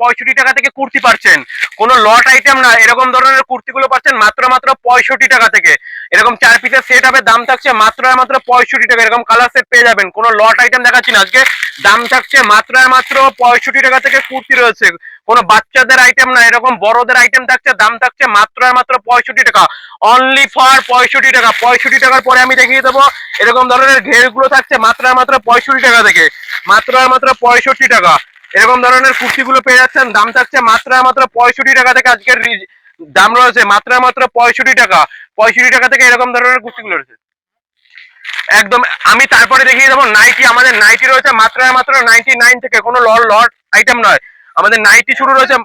পঁয়ষট্টি টাকা থেকে কুর্তি পাচ্ছেন কোনো লট আইটেম না, এরকম ধরনের কুর্তিগুলো পাচ্ছেন মাত্র মাত্র পঁয়ষট্টি টাকা থেকে। এরকম চার পিসের সেট হবে দাম থাকছে মাত্র মাত্র পঁয়ষট্টি টাকা। এরকম কালার সেট পেয়ে যাবেন, কোনো লট আইটেম দেখাচ্ছি না আজকে। দাম থাকছে মাত্র মাত্র পঁয়ষট্টি টাকা থেকে কুর্তি রয়েছে। কোনো বাচ্চাদের আইটেম না, এরকম বড়দের আইটেম থাকছে, দাম থাকছে মাত্র মাত্র পঁয়ষট্টি টাকা। অনলি ফর পঁয়ষট্টি টাকা। পঁয়ষট্টি টাকার পরে আমি দেখিয়ে দেবো, এরকম ধরনের ঘেরগুলো থাকছে মাত্র মাত্র পঁয়ষট্টি টাকা থেকে। মাত্র মাত্র পঁয়ষট্টি টাকা। এরকম ধরনের কুর্তিগুলো পেয়ে যাচ্ছেন। দাম থাকছে মাত্র মাত্র পঁয়ষট্টি টাকা থেকে আজকের দাম রয়েছে মাত্র মাত্র পঁয়ষট্টি টাকা। পঁয়ষট্টি টাকা থেকে এরকম ধরনের কুর্তিগুলো রয়েছে। একদম, আমি তারপরে দেখিয়ে দেবো নাইটি আমাদের নাইটি রয়েছে মাত্র মাত্র নাইনটি নাইন থেকে। কোনো লট লট আইটেম নয়। আমাদের নাইটি শুরু রয়েছে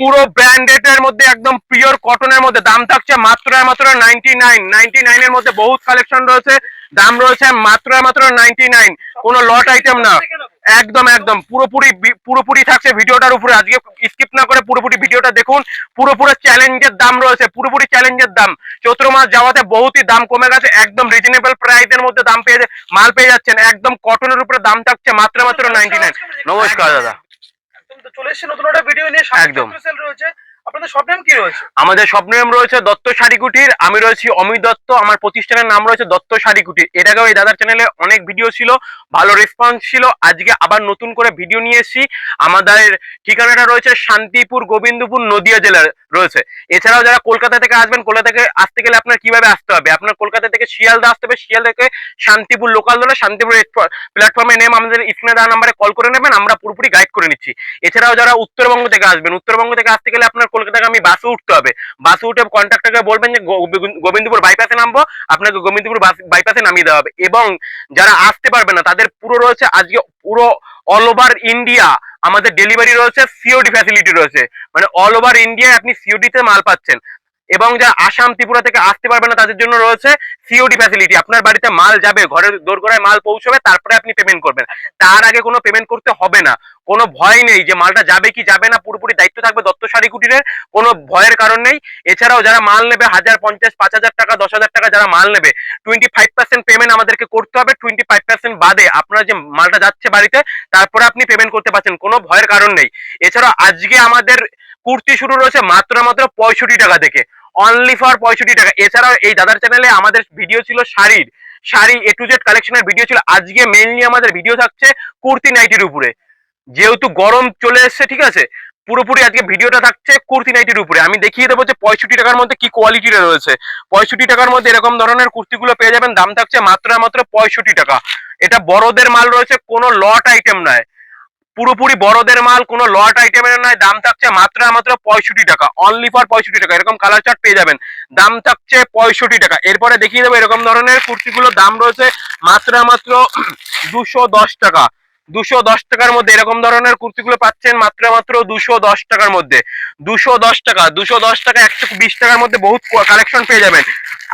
পুরো ব্র্যান্ডেড এর মধ্যে, একদম পিওর কটনের মধ্যে। দাম থাকছে মাত্র মাত্র নাইনটি নাইন নাইনটি নাইন এর মধ্যে বহুত কালেকশন রয়েছে। দাম রয়েছে মাত্র মাত্র নাইনটি নাইন কোনো লট আইটেম না। একদম একদম। পুরোপুরি পুরোপুরি থাকছে ভিডিওটার উপরে। আজকে স্কিপ না করে পুরোপুরি ভিডিওটা দেখুন। পুরোপুরি চ্যালেঞ্জের দাম রয়েছে পুরোপুরি চ্যালেঞ্জের দাম। চৈত্র মাস যাওয়াতে বহুতই দাম কমে গেছে একদম রিজনেবল প্রাইসের মধ্যে দাম পেয়ে মাল পেয়ে যাচ্ছেন। একদম কটনের উপরে দাম থাকছে মাত্র মাত্র নাইনটি নাইন নমস্কার দাদা। চলে এসছে নতুন একটা ভিডিও নিয়ে একদম। রয়েছে। আপনাদের সব নাম রয়েছে? আমাদের স্বপ্ন নাম রয়েছে দত্ত শাড়িকুটির আমি রয়েছি অমিত দত্ত, আমার প্রতিষ্ঠানের নাম রয়েছে দত্ত শাড়িকুটির এর আগেও এই দাদার চ্যানেলে অনেক ভিডিও ছিল, ভালো রেসপন্স ছিল, আজকে আবার নতুন করে ভিডিও নিয়ে এসেছি। আমাদের ঠিকানাটা রয়েছে শান্তিপুর গোবিন্দপুর নদিয়া জেলার রয়েছে। এছাড়াও যারা কলকাতা থেকে আসবেন, কলকাতা থেকে আসতে গেলে আপনার কীভাবে আসতে হবে? আপনার কলকাতা থেকে শিয়ালদা আসতে হবে, শিয়ালদা থেকে শান্তিপুর লোকাল ধরে শান্তিপুর প্ল্যাটফর্মে নেম আমাদের স্ক্রিনে দেওয়া নাম্বারে কল করে নেবেন, আমরা পুরোপুরি গাইড করে নিচ্ছি। এছাড়াও যারা উত্তরবঙ্গ থেকে আসবেন, উত্তরবঙ্গ থেকে আসতে গেলে আপনার কলকাতাগামী বাসে উঠতে হবে। বাসে উঠে কন্ট্রাক্টরকে বলবেন যে গোবিন্দপুর বাইপাসে নামবো, আপনাকে গোবিন্দপুর বাইপাসে নামিয়ে দেওয়া হবে। এবং যারা আসতে পারবে না, তাদের পুরো রয়েছে আজকে পুরো অল ওভার ইন্ডিয়া আমাদের ডেলিভারি রয়েছে সিওডি ফ্যাসিলিটি রয়েছে। মানে অল ওভার ইন্ডিয়ায় আপনি সিওডি তে মাল পাচ্ছেন। এবং যারা আসাম ত্রিপুরা থেকে আসতে পারবে না তাদের জন্য রয়েছে সিওডি ফ্যাসিলিটি আপনার বাড়িতে মাল যাবে ঘরের দোরগোড়ায় মাল পৌঁছবে, তারপরে আপনি পেমেন্ট করবেন। তার আগে কোনো পেমেন্ট করতে হবে না। কোনো ভয় নেই যে মালটা যাবে কি যাবে না, পুরোপুরি দায়িত্ব থাকবে দত্ত শাড়ি কুটিরের, কোনো ভয়ের কারণ নেই। এছাড়াও যারা মাল নেবে, হাজার, পঞ্চাশ, পাঁচ হাজার টাকা, দশ হাজার টাকা যারা মাল নেবে টোয়েন্টি ফাইভ পার্সেন্ট পেমেন্ট আমাদেরকে করতে হবে। টোয়েন্টি ফাইভ পার্সেন্ট বাদে আপনার যে মালটা যাচ্ছে বাড়িতে, তারপরে আপনি পেমেন্ট করতে পারছেন, কোনো ভয়ের কারণ নেই। এছাড়াও আজকে আমাদের কুর্তি শুরু রয়েছে মাত্র মাত্র পঁয়ষট্টি টাকা থেকে। অনলি ফর পঁয়ষট্টি টাকা। এছাড়াও এই দাদার চ্যানেলে আমাদের ভিডিও ছিল শাড়ির। শাড়ি এ টু জেড কালেকশনের ভিডিও ছিল। আজকে মেইনলি আমাদের ভিডিও থাকছে কুর্তি নাইটির উপরে। যেহেতু গরম চলে এসছে, ঠিক আছে? পুরোপুরি আজকে ভিডিওটা থাকছে কুর্তি নাইটির উপরে। আমি দেখিয়ে দেবো যে পঁয়ষট্টি টাকার মধ্যে কি কোয়ালিটির রয়েছে। পঁয়ষট্টি টাকার মধ্যে এরকম ধরনের কুর্তিগুলো পেয়ে যাবেন। দাম থাকছে মাত্র মাত্র পঁয়ষট্টি টাকা। এটা বড়দের মাল রয়েছে, কোনো লট আইটেম নয়। পুরোপুরি বড়দের মাল, কোনো লট আইটেমের নয়, দাম থাকছে মাত্র মাত্র পঁয়ষট্টি টাকা। অনলি ফর পঁয়ষট্টি টাকা। এরকম কালার চার্ট পেয়ে যাবেন। দাম থাকছে পঁয়ষট্টি টাকা। এরপরে দেখিয়ে দেবো এরকম ধরনের কুর্তিগুলোর দাম রয়েছে মাত্র মাত্র দুশো দশ টাকা। দুশো দশ টাকার মধ্যে এরকম ধরনের কুর্তিগুলো পাচ্ছেন মাত্র মাত্র দুশো দশ টাকার মধ্যে। দুশো দশ টাকা। দুশো দশ টাকা, একশো বিশ টাকার মধ্যে বহুত কালেকশন পেয়ে যাবেন।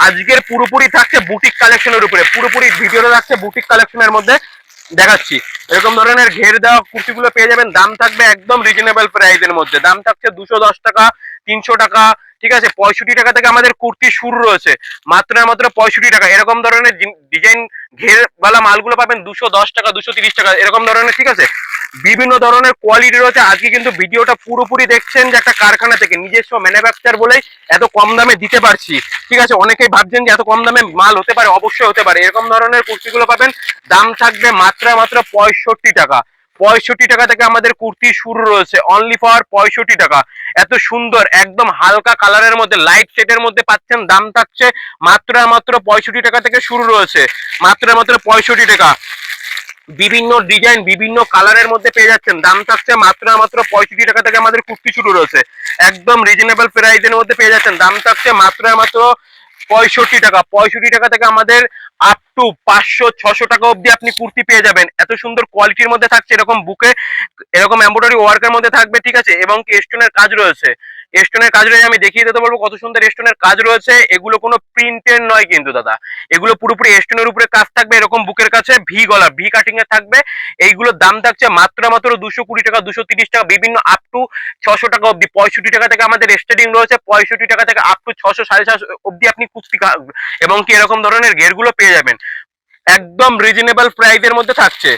আজকের পুরোপুরি থাকছে বুটিক কালেকশনের উপরে। পুরোপুরি ভিডিওটা থাকছে বুটিক কালেকশনের মধ্যে। দেখাচ্ছি। এরকম ধরনের ঘের দেওয়া কুর্তিগুলো পেয়ে যাবেন। দাম থাকবে একদম রিজনেবল প্রাইসের মধ্যে। দাম থাকছে দুশো দশ টাকা। তিনশো টাকা, ঠিক আছে? পঁয়ষট্টি টাকা থেকে আমাদের কুর্তি শুরু রয়েছে। মাত্র মাত্র পঁয়ষট্টি টাকা। এরকম ধরনের ডিজাইন ঘের বালা মালগুলো পাবেন দুশো দশ টাকা, দুশো তিরিশ টাকা, এরকম ধরনের, ঠিক আছে? বিভিন্ন ধরনের কোয়ালিটি রয়েছে। আজকে কিন্তু ভিডিওটা পুরোপুরি দেখছেন যে একটা কারখানা থেকে, নিজস্ব ম্যানুফ্যাকচার বলেই এত কম দামে দিতে পারছি। ঠিক আছে? অনেকেই ভাবছেন যে এত কম দামে মাল হতে পারে, অবশ্যই হতে পারে। এরকম ধরনের কুর্তিগুলো পাবেন। দাম থাকবে মাত্র মাত্র পঁয়ষট্টি টাকা। পঁয়ষট্টি টাকা থেকে আমাদের কুর্তি শুরু রয়েছে। অনলি ফর পঁয়ষট্টি টাকা। এত সুন্দর, একদম হালকা কালারের মধ্যে লাইট শেডের মধ্যে পাচ্ছেন, দাম থাকছে মাত্র মাত্র পঁয়ষট্টি টাকা থেকে শুরু রয়েছে। মাত্র মাত্র পঁয়ষট্টি টাকা। বিভিন্ন ডিজাইন বিভিন্ন কালারের মধ্যে পেয়ে যাচ্ছেন। দাম থাকছে মাত্র মাত্র পঁয়ষট্টি টাকা থেকে আমাদের কুর্তি শুরু রয়েছে। একদম রিজনেবল প্রাইসের মধ্যে পেয়ে যাচ্ছেন। দাম থাকছে মাত্র মাত্র পঁয়ষট্টি টাকা। পঁয়ষট্টি টাকা থেকে আমাদের আপ টু পাঁচশো, ছশো টাকা অবধি আপনি কুর্তি পেয়ে যাবেন। এত সুন্দর কোয়ালিটির মধ্যে থাকছে, এরকম বুকে এরকম এম্ব্রয়ডারি ওয়ার্কের মধ্যে থাকবে, ঠিক আছে? এবং কেস্টনের স্টোনের কাজ রয়েছে। স্টোনের কাজ রয়েছে, আমি দেখিয়ে দিতে বলব কত সুন্দর স্টোনের কাজ রয়েছে। এগুলো কোনো প্রিন্টের নয় কিন্তু দাদা। এগুলো পুরোপুরি স্টোনের উপরে কাজ থাকবে, এরকম বুকের কাছে ভি গলা ভি কাটিং এ থাকবে। এইগুলোর দাম থাকছে মাত্র মাত্র দুশো কুড়ি টাকা, দুশো তিরিশ টাকা, বিভিন্ন আপ টু ছশো টাকা অব্দি পঁয়ষট্টি টাকা থেকে আমাদের স্টেডিং রয়েছে, পঁয়ষট্টি টাকা থেকে আপ টু ছশো, সাড়ে ছশো অবধি আপনি কুস্তি এবং কি এরকম ধরনের ঘেরগুলো পেয়ে যাবেন। একদম রিজনেবল প্রাইসের মধ্যে থাকছে।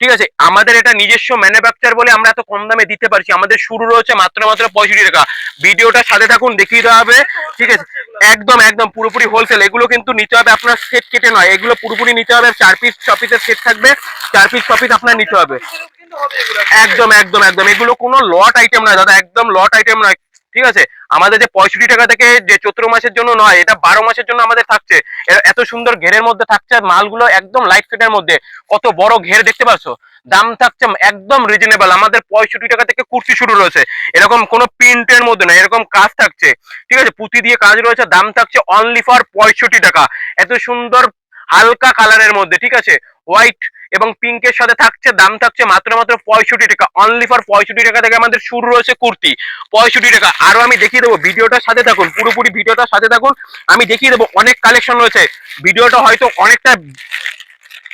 ঠিক আছে? আমাদের এটা নিজস্ব ম্যানুফ্যাকচার বলে আমরা এত কম দামে দিতে পারছি। আমাদের শুরু রয়েছে মাত্র মাত্র পঁয়ষট্টি টাকা। ভিডিওটা সাথে থাকুন, দেখিয়ে দেওয়া হবে। ঠিক আছে? একদম একদম, পুরোপুরি হোলসেল এগুলো কিন্তু নিতে হবে আপনার সেট কেটে নয়। এগুলো পুরোপুরি নিতে হবে। চার পিস ছ পিসের সেট থাকবে। চার পিস ছ পিস আপনার নিতে হবে। একদম একদম একদম। এগুলো কোনো লট আইটেম নয় দাদা। একদম লট আইটেম নয়। ঠিক আছে? আমাদের যে পঁয়ষট্টি টাকা থেকে যে চৈত্র মাসের জন্য নয়, এটা বারো মাসের জন্য আমাদের থাকছে। এত সুন্দর ঘেরের মধ্যে থাকছে আর মালগুলো একদম লাইট ফিটের মধ্যে। কত বড় ঘের দেখতে পাচ্ছ দাম থাকছে একদম রিজনেবল আমাদের পঁয়ষট্টি টাকা থেকে কুর্তি শুরু রয়েছে। এরকম কোনো প্রিন্টের মধ্যে না এরকম কাজ থাকছে। ঠিক আছে? পুঁতি দিয়ে কাজ রয়েছে, দাম থাকছে অনলি ফর পঁয়ষট্টি টাকা। এত সুন্দর হালকা কালারের মধ্যে, ঠিক আছে? হোয়াইট এবং পিঙ্কের সাথে থাকছে, দাম থাকছে মাত্র মাত্র পঁয়ষট্টি টাকা। অনলি ফর পঁয়ষট্টি টাকা থেকে আমাদের শুরু রয়েছে কুর্তি। পঁয়ষট্টি টাকা। আরও আমি দেখিয়ে দেবো ভিডিওটার সাথে থাকুন, পুরোপুরি ভিডিওটার সাথে থাকুন। আমি দেখিয়ে দেবো অনেক কালেকশন রয়েছে। ভিডিওটা হয়তো অনেকটা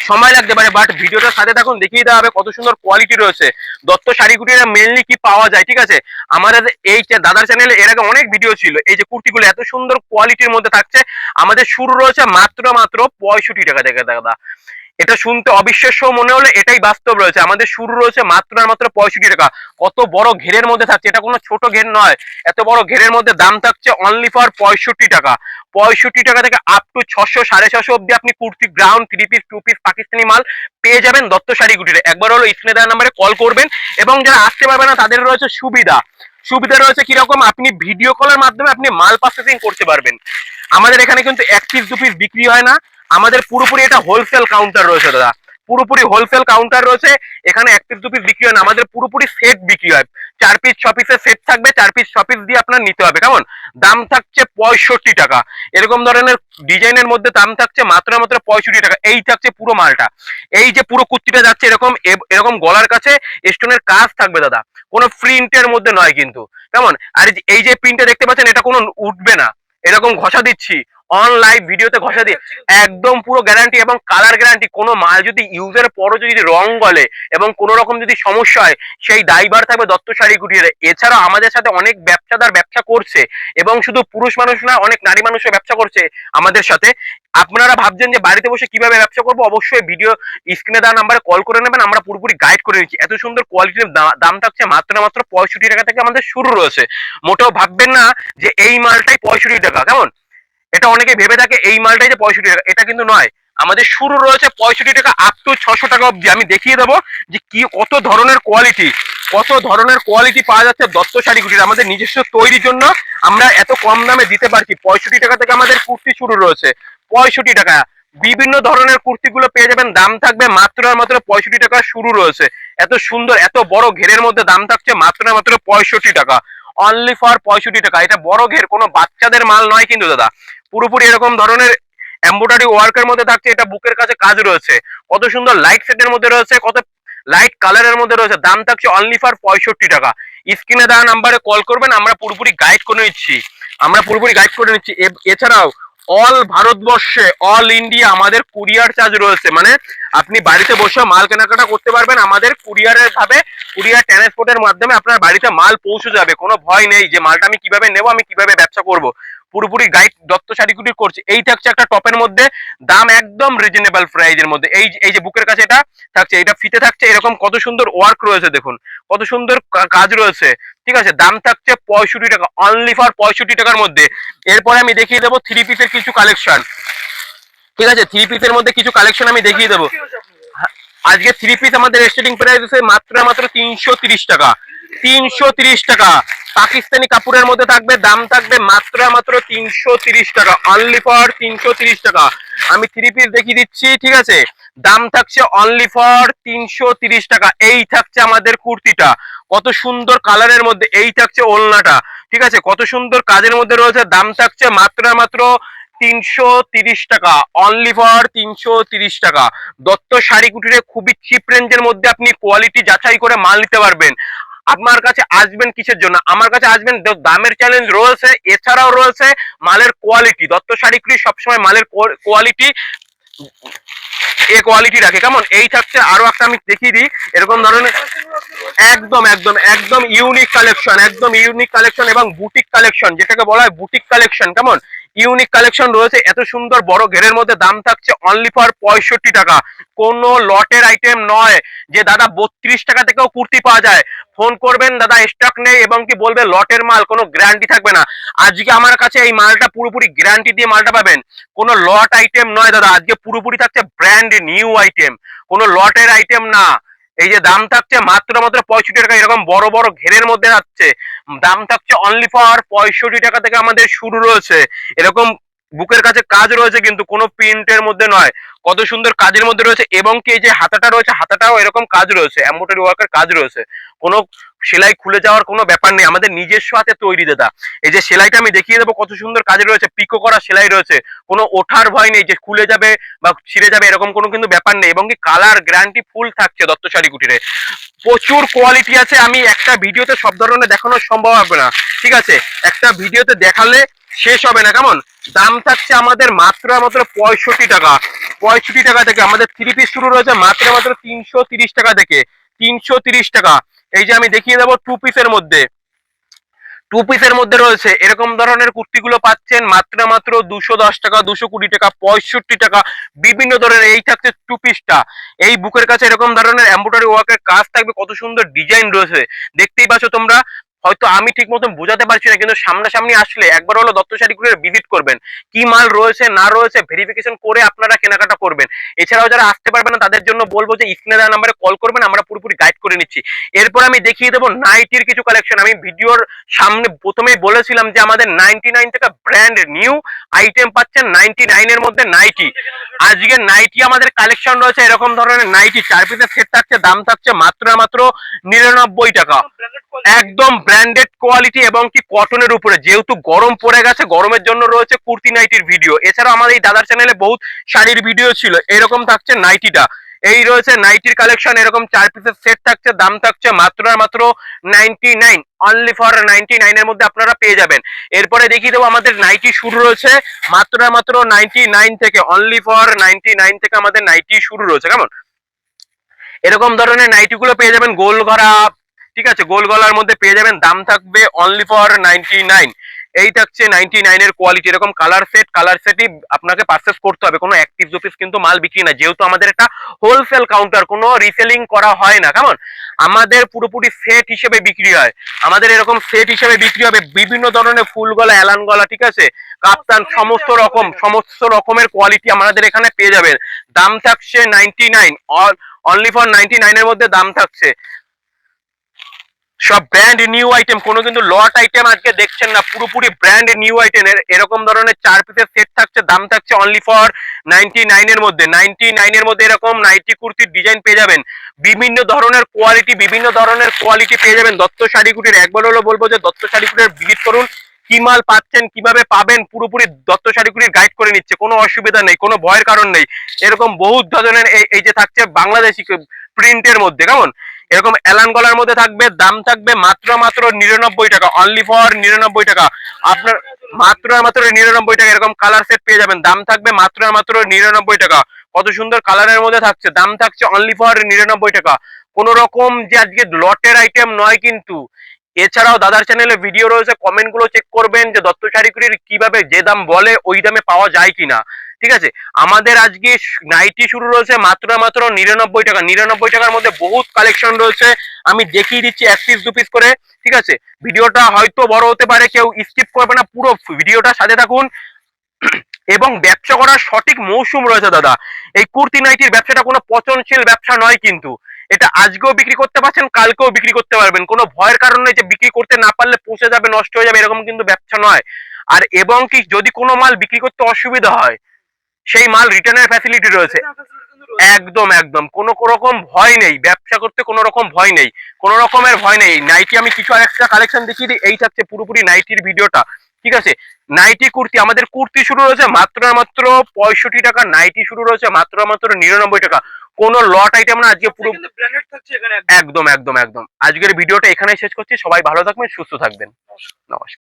সময় লাগতে পারে বাট ভিডিওটার সাথে থাকুন, দেখিয়ে দেওয়া হবে কত সুন্দর কোয়ালিটি রয়েছে। দত্ত শাড়িগুটির মেনলি কি পাওয়া যায়, ঠিক আছে? আমাদের এই দাদার চ্যানেলে এর আগে অনেক ভিডিও ছিল। এই যে কুর্তিগুলো এত সুন্দর কোয়ালিটির মধ্যে থাকছে, আমাদের শুরু রয়েছে মাত্র মাত্র পঁয়ষট্টি টাকা থেকে, দাদা। এটা শুনতে অবিশ্বাস্য মনে হলে এটাই বাস্তব রয়েছে। আমাদের শুরু রয়েছে মাত্র আর মাত্র পঁয়ষট্টি টাকা। কত বড় ঘেরের মধ্যে থাকছে। এটা কোনো ছোট ঘের নয়। এত বড় ঘেরের মধ্যে দাম থাকছে অনলি ফর পঁয়ষট্টি টাকা। পঁয়ষট্টি টাকা থেকে আপ টু ছশো, সাড়ে ছশো অব্দি আপনি kurti ground three piece two piece Pakistani মাল পেয়ে যাবেন দত্ত শাড়ি কুটিরে একবার হলো স্ক্রিনে দেওয়ার নাম্বারে কল করবেন এবং যারা আসতে পারবে না, তাদের রয়েছে সুবিধা। সুবিধা রয়েছে কীরকম? আপনি ভিডিও কলের মাধ্যমে আপনি মাল প্রসেসিং করতে পারবেন। আমাদের এখানে কিন্তু এক পিস দু পিস বিক্রি হয় না। আমাদের পুরোপুরি এটা হোলসেল কাউন্টার রয়েছে, দাদা। পুরোপুরি হোলসেল কাউন্টার রয়েছে, এখানে এক পিস দু পিস বিক্রি হয় না। আমাদের পুরোপুরি সেট বিক্রি হয়। চার পিস ছ পিসের সেট থাকবে, চার পিস ছ পিস দিয়ে আপনার নিতে হবে, কেমন? দাম থাকছে পঁয়ষট্টি টাকা। এরকম ধরনের ডিজাইনের মধ্যে দাম থাকছে মাত্র মাত্র পঁয়ষট্টি টাকা। এই থাকছে পুরো মালটা। এই যে পুরো কুর্তিটা যাচ্ছে এরকম এরকম গলার কাছে স্টোনের কাজ থাকবে, দাদা। কোনো প্রিন্টের মধ্যে নয় কিন্তু। কেমন? আর এই যে প্রিন্টটা দেখতে পাচ্ছেন, এটা কোনো উঠবে না। এরকম ঘষা দিচ্ছি। অন লাইভ ভিডিওতে ঘষা দিয়ে একদম পুরো গ্যারান্টি এবং কালার গ্যারান্টি কোনো মাল যদি ইউজের পরও যদি রং গলে এবং কোনো রকম যদি সমস্যা হয়, সেই দায়ভার থাকবে দত্ত শাড়ি কুটিরে। এছাড়া আমাদের সাথে অনেক ব্যবসাদার ব্যবসা করছে এবং শুধু পুরুষ মানুষ না, অনেক নারী মানুষও ব্যবসা করছে আমাদের সাথে। আপনারা ভাবছেন যে বাড়িতে বসে কীভাবে ব্যবসা করব? অবশ্যই ভিডিও স্ক্রিনে দেওয়া নাম্বারে কল করে নেবেন, আমরা পুরোপুরি গাইড করে নিচ্ছি। এত সুন্দর কোয়ালিটির দাম থাকছে মাত্র মাত্র পঁয়ষট্টি টাকা থেকে আমাদের শুরু রয়েছে। মোটেও ভাববেন না যে এই মালটাই পঁয়ষট্টি টাকা, কেমন? এটা অনেকে ভেবে থাকে এই মালটাই যে পঁয়ষট্টি টাকা। এটা কিন্তু নয়। আমাদের শুরু রয়েছে পঁয়ষট্টি টাকা আপ টু ছশো টাকা অবধি। আমি দেখিয়ে দেবো যে কি, কত ধরনের কোয়ালিটি কত ধরনের কোয়ালিটি পাওয়া যাচ্ছে দত্ত শাড়িগুলির আমাদের নিজস্ব তৈরির জন্য। আমরা এত কম দামে দিতে পারছি। পঁয়ষট্টি টাকা থেকে আমাদের কুর্তি শুরু রয়েছে। পঁয়ষট্টি টাকা। বিভিন্ন ধরনের কুর্তিগুলো পেয়ে যাবেন। দাম থাকবে মাত্র মাত্র পঁয়ষট্টি টাকা শুরু রয়েছে। এত সুন্দর, এত বড় ঘেরের মধ্যে দাম থাকছে মাত্র মাত্র পঁয়ষট্টি টাকা। অনলি ফর পঁয়ষট্টি টাকা। এটা বড় ঘের, কোনো বাচ্চাদের মাল নয় কিন্তু দাদা। পুরোপুরি এরকম ধরনের এম্ব্রয়ডারি ওয়ার্কের মধ্যে থাকছে, এটা বুকের কাছে কাজ রয়েছে। কত সুন্দর লাইট সেটের মধ্যে রয়েছে, কত লাইট কালারের মধ্যে রয়েছে। দাম থাকছে অনলি ফর পঁয়ষট্টি টাকা। স্ক্রিনে দেওয়া নাম্বারে কল করবেন, আমরা পুরোপুরি গাইড করে নিচ্ছি। আমরা পুরোপুরি গাইড করে নিচ্ছি। এছাড়াও অল ভারতবর্ষে অল ইন্ডিয়া আমাদের কুরিয়ার চার্জ রয়েছে। মানে আপনি বাড়িতে বসে মাল কেনাকাটা করতে পারবেন। আমাদের কুরিয়ারের ভাবে কুরিয়ার ট্রান্সপোর্টের মাধ্যমে আপনার বাড়িতে মাল পৌঁছে যাবে। কোনো ভয় নেই যে মালটা আমি কীভাবে নেব, আমি কীভাবে ব্যবসা করব। পুরোপুরি গাইড দত্ত শাড়িকুটির করছে। এই থাকছে একটা টপের মধ্যে দাম একদম রিজনেবল প্রাইজের মধ্যে। এই এই যে বুকের কাছে এটা থাকছে, এটা ফিতে থাকছে, এরকম কত সুন্দর ওয়ার্ক রয়েছে দেখুন। কত সুন্দর কাজ রয়েছে। ঠিক আছে? দাম থাকছে পঁয়ষট্টি টাকা অনলি ফর পঁয়ষট্টি টাকার মধ্যে। এরপরে আমি দেখিয়ে দেবো থ্রি পিসের কিছু কালেকশন ঠিক আছে? থ্রি পিসের মধ্যে কিছু কালেকশন আমি দেখিয়ে দেবো? আজকে থ্রি পিস আমাদের স্টার্টিং প্রাইস মাত্র মাত্র তিনশো টাকা। তিনশো টাকা। পাকিস্তানি কাপড়ের মধ্যে থাকবে, দাম থাকবে মাত্র মাত্র তিনশো টাকা। অনলি ফর তিনশো টাকা। আমি থ্রি পিস দেখিয়ে দিচ্ছি, ঠিক আছে? দাম থাকছে অনলি ফর তিনশো টাকা। এই থাকছে আমাদের কুর্তিটা। কত সুন্দর কালারের মধ্যে এই থাকছে ওলনাটা। ঠিক আছে? কত সুন্দর কাজের মধ্যে রয়েছে। দাম থাকছে মাত্র মাত্র তিনশো টাকা। অনলি ফর তিনশো টাকা। দত্ত শাড়ি কুটিরে খুবই চিপ রেঞ্জের মধ্যে আপনি কোয়ালিটি যাচাই করে মাল নিতে পারবেন। আপনার কাছে আসবেন কিসের জন্য? আমার কাছে আসবেন দামের চ্যালেঞ্জ রয়েছে, এছাড়াও রয়েছে মালের কোয়ালিটি দত্ত শাড়ি সবসময় মালের কোয়ালিটি এ কোয়ালিটি রাখে। কেমন? এই থাকছে আরও একটা আমি দেখিয়ে দিই। এরকম ধরনের একদম একদম একদম ইউনিক কালেকশন একদম ইউনিক কালেকশন এবং বুটিক কালেকশন যেটাকে বলা হয় বুটিক কালেকশন কেমন? ইউনিক কালেকশন রয়েছে, এত সুন্দর বড় ঘেরের মধ্যে দাম থাকছে অনলি ফর পঁয়ষট্টি টাকা। কোনো লটের আইটেম নয় যে দাদা বত্রিশ টাকা থেকেও কুর্তি পাওয়া যায়। ফোন করবেন, দাদা স্টক নেই এবং কি বলবে, লটের মাল, কোনো গ্যারান্টি থাকবে না। আজকে আমার কাছে এই মালটা পুরোপুরি গ্যারান্টি দিয়ে মালটা পাবেন। কোনো লট আইটেম নয়, দাদা, আজকে পুরোপুরি থাকছে ব্র্যান্ড নিউ আইটেম কোনো লটের আইটেম না। এই যে দাম থাকছে মাত্র মাত্র পঁয়ষট্টি টাকা, এরকম বড় বড় ঘেরের মধ্যে থাকছে। দাম থাকছে অনলি ফর পঁয়ষট্টি টাকা থেকে আমাদের শুরু রয়েছে। এরকম বুকের কাছে কাজ রয়েছে, কিন্তু কোনো প্রিন্টের মধ্যে নয়। কত সুন্দর কাজের মধ্যে রয়েছে, এবং কি এই যে হাতাটা রয়েছে, হাতাটাও এরকম কাজ রয়েছে এম্বোটারি ওয়ার্কের কাজ রয়েছে। কোনো সেলাই খুলে যাওয়ার কোনো ব্যাপার নেই, আমাদের নিজস্ব হাতে তৈরি দাদা। এই যে সেলাইটা আমি দেখিয়ে দেবো, কত সুন্দর কাজ রয়েছে, পিকো করা সেলাই রয়েছে। কোনো ওঠার ভয় নেই যে খুলে যাবে বা ছিঁড়ে যাবে, এরকম কোনো কিন্তু ব্যাপার নেই, এবং কি কালার গ্যারান্টি ফুল থাকছে দত্ত শাড়ি কুটিরে। প্রচুর কোয়ালিটি আছে, আমি একটা ভিডিওতে সব ধরনের দেখানো সম্ভব হবে না, ঠিক আছে? একটা ভিডিওতে দেখালে শেষ হবে না, কেমন? দাম থাকছে আমাদের মাত্র মাত্র পঁয়ষট্টি টাকা। পঁয়ষট্টি টাকা থেকে আমাদের থ্রি পিস শুরু রয়েছে মাত্র মাত্র তিনশো তিরিশ টাকা থেকে। তিনশো তিরিশ টাকা। এই যে আমি দেখিয়ে দেবো টু পিসের মধ্যে। টু পিসের মধ্যে রয়েছে এরকম ধরনের কুর্তিগুলো পাচ্ছেন মাত্র মাত্র দুশো দশ টাকা, দুশো কুড়ি টাকা, পঁয়ষট্টি টাকা। বিভিন্ন ধরনের এই থাকছে টু। পিসটা এই বুকের কাছে এরকম ধরনের এম্ব্রয়ডারি ওয়ার্কের কাজ থাকবে। কত সুন্দর ডিজাইন রয়েছে। দেখতেই পাচ্ছ তোমরা হয়তো আমি ঠিক মতন বোঝাতে পারছি না, কিন্তু সামনাসামনি আসলে একবার হলো দত্ত শাড়িগুলোর ভিজিট করবেন। কি মাল রয়েছে, না রয়েছে ভেরিফিকেশন করে আপনারা কেনাকাটা করবেন। এছাড়াও যারা আসতে পারবে না, তাদের জন্য বলব যে স্ক্রিনে দেওয়া নাম্বারে কল করবেন, আমরা পুরোপুরি গাইড করে নিচ্ছি। এরপর আমি দেখিয়ে দেবো নাইটির কিছু কালেকশন আমি ভিডিওর সামনে প্রথমেই বলেছিলাম যে আমাদের নাইনটি নাইন থেকে ব্র্যান্ড নিউ আইটেম পাচ্ছেন নাইনটি নাইনের মধ্যে নাইটি আজকে নাইটি আমাদের কালেকশন রয়েছে, এরকম ধরনের নাইটি চার পিসের সেট থাকছে, দাম থাকছে মাত্র মাত্র নিরানব্বই টাকা। একদম ব্র্যান্ডেড কোয়ালিটি এবং কি কটনের উপরে। যেহেতু গরম পড়ে গেছে, গরমের জন্য রয়েছে কুর্তি নাইটির ভিডিও এছাড়া আমাদের এই দাদার চ্যানেলে বহুত শাড়ির ভিডিও ছিল। এরকম থাকছে নাইটিটা। এই রয়েছে নাইটির কালেকশন এরকম চার পিসের সেট থাকছে, দাম থাকছে মাত্র আর মাত্র ninety nine only for ninety নাইনের মধ্যে আপনারা পেয়ে যাবেন। এরপরে দেখিয়ে দেবো আমাদের নাইটি শুরু রয়েছে মাত্র আর মাত্র নাইনটি নাইন থেকে। অনলি ফর নাইনটি নাইন থেকে আমাদের নাইটি শুরু রয়েছে, কেমন? এরকম ধরনের নাইটি গুলো পেয়ে যাবেন। গোল গড়া ঠিক আছে, গোল গলার মধ্যে পেয়ে যাবেন, দাম থাকবে অনলি ফর নাইনটি নাইন এই থাকছে নাইনটি নাইনের কোয়ালিটি এরকম কালার সেট কালার সেটই আপনাকে পারচেস করতে হবে। কোনো এক পিস দু পিস কিন্তু মাল বিক্রি না যেহেতু আমাদের একটা হোলসেল কাউন্টার কোনো রিসেলিং করা হয় না। কেমন? আমাদের পুরোপুরি সেট হিসেবে বিক্রি হয়। আমাদের এরকম সেট হিসেবে বিক্রি হবে। বিভিন্ন ধরনের ফুল গলা অ্যালান গলা, ঠিক আছে? কাপ্তান, সমস্ত রকম, সমস্ত রকমের কোয়ালিটি আমাদের এখানে পেয়ে যাবেন। দাম থাকছে ninety nine only for ninety নাইনের মধ্যে দাম থাকছে। সব ব্র্যান্ড নিউ আইটেম কোনো কিন্তু লট আইটেম আজকে দেখছেন না, পুরোপুরি ব্র্যান্ড নিউ আইটেম এর, এরকম ধরনের চার পিসের সেট থাকছে, দাম থাকছে অনলি ফর নাইনটি নাইনের মধ্যে। নাইনটি নাইনের মধ্যে এরকম নাইটি কুর্তির ডিজাইন পেয়ে যাবেন। বিভিন্ন ধরনের কোয়ালিটি বিভিন্ন ধরনের কোয়ালিটি পেয়ে যাবেন। দত্ত শাড়ি কুটির একবার হলো বলব যে দত্ত শাড়ি কুটির ভিজিট করুন, কি মাল পাচ্ছেন, কীভাবে পাবেন, পুরোপুরি দত্ত শাড়ি কুটির গাইড করে নিচ্ছে, কোনো অসুবিধা নেই, কোনো ভয়ের কারণ নেই। এরকম বহুত ধরনের এই যে থাকছে বাংলাদেশি প্রিন্টের মধ্যে, কেমন? এরকম এলান গলার মধ্যে থাকবে, দাম থাকবে মাত্র মাত্র নিরানব্বই টাকা অনলি ফর নিরানব্বই টাকা। আপনার মাত্র মাত্র নিরানব্বই টাকা, এরকম কালার সেট পেয়ে যাবেন। দাম থাকবে মাত্র মাত্র নিরানব্বই টাকা। কত সুন্দর কালারের মধ্যে থাকছে, দাম থাকছে অনলি ফর নিরানব্বই টাকা। কোন রকম যে আজকে লটের আইটেম নয় কিন্তু। এছাড়াও দাদার চ্যানেলে ভিডিও রয়েছে কমেন্টগুলো চেক করবেন যে দত্ত শাড়িগুলির কীভাবে যে দাম বলে, ওই দামে পাওয়া যায় কিনা। ঠিক আছে? আমাদের আজকে নাইটি শুরু রয়েছে মাত্র মাত্র নিরানব্বই টাকা। নিরানব্বই টাকার মধ্যে বহুত কালেকশন রয়েছে। আমি দেখিয়ে দিচ্ছি এক পিস দু পিস করে, ঠিক আছে? ভিডিওটা হয়তো বড় হতে পারে, কেউ স্কিপ করবে না। পুরো ভিডিওটা সাথে থাকুন। এবং ব্যবসা করার সঠিক মৌসুম রয়েছে দাদা। এই কুর্তি নাইটির ব্যবসাটা কোনো পচনশীল ব্যবসা নয় কিন্তু। এটা আজকেও বিক্রি করতে পারছেন, কালকেও বিক্রি করতে পারবেন। কোনো ভয়ের কারণ যে বিক্রি করতে না পারলে পচে যাবে, নষ্ট হয়ে যাবে, এরকম কিন্তু ব্যবসা নয়। আর এবং কি যদি কোনো মাল বিক্রি করতে অসুবিধা হয় সেই মাল রিটার্নের ফ্যাসিলিটি রয়েছে। একদম একদম। কোনো রকম ভয় নেই। ব্যবসা করতে কোনো রকম ভয় নেই। কোনো রকমের ভয় নেই। নাইটি আমি কিছু একটা কালেকশন দেখিয়ে দিই। এই থাকছে পুরোপুরি নাইটির ভিডিওটা ঠিক আছে? নাইটি কুর্তি। আমাদের কুর্তি শুরু রয়েছে মাত্র মাত্র পঁয়ষট্টি টাকা। নাইটি শুরু রয়েছে মাত্র মাত্র নিরানব্বই টাকা। কোনো লট আইটেম না। আজকে পুরো এখানে একদম। একদম একদম আজকের ভিডিওটা এখানেই শেষ করছি। সবাই ভালো থাকবেন সুস্থ থাকবেন। নমস্কার।